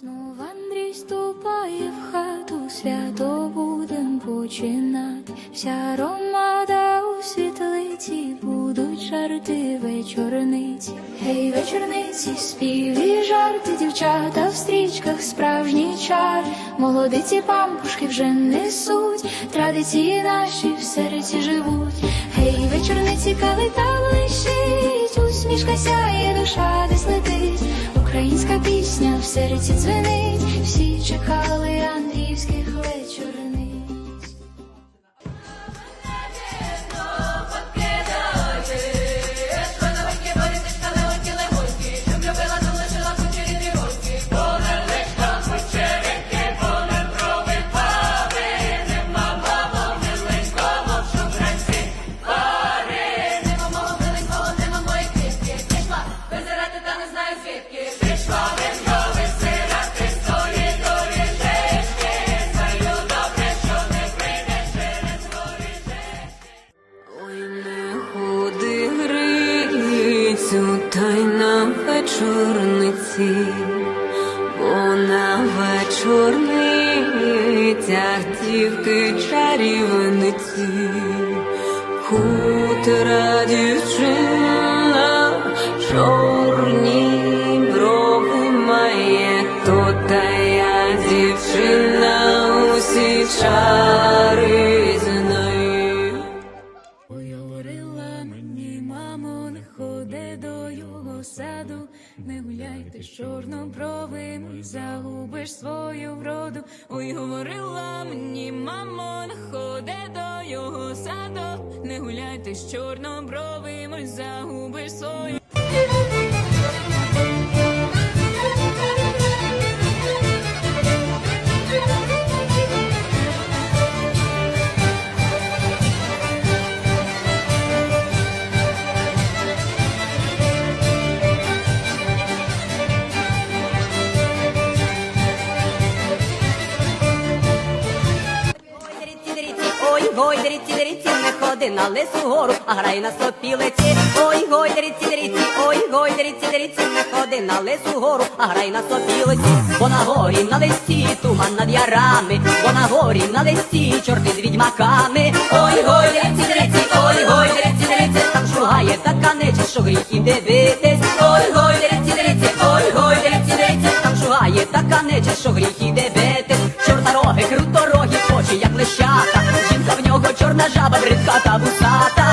Знов Андрій ступає в хату, свято будем починати. Вся громада у світлиці, будуть жарти вечорниці. Гей, вечорниці, співі жарти, дівчата в стрічках, справжній чар. Молодиці пампушки вже несуть, традиції наші в серці живуть. Гей, вечорниці, калита блищить, усмішка сяє, душа десь летить. Українська пісня в серці дзвенить, всі чекали грицю, та й на вечорниці, бо на вечорницях тільки чарівниці, хутра дівчина, чорні брови має, то та я дівчина, усі чари знає. Не гуляйте з чорнобровим, загубиш свою вроду. Ой, говорила мені, мамон ходе ходи до його саду, не гуляйте з чорнобровим, загубиш свою. Гой, деріться, деріться, не ходи на лису гору, а грай на сопілиці. Ой, гой, деріться, деріться, ой, гой, деріться, деріться, не ходи на лису гору, а грай на сопілиці. Бо на горі на листі туман над ярами, бо на горі на листі чорти з відьмаками. Ой, гой, деріться, деріться, ой, гой, деріться, деріться, там шугає така нечість, що гріхів дивитись. Ой, гой, деріться, деріться, ой, гой, деріться, деріться, там шугає така нечість, що гріхів дивитись. na jaba, briscata, tá buçata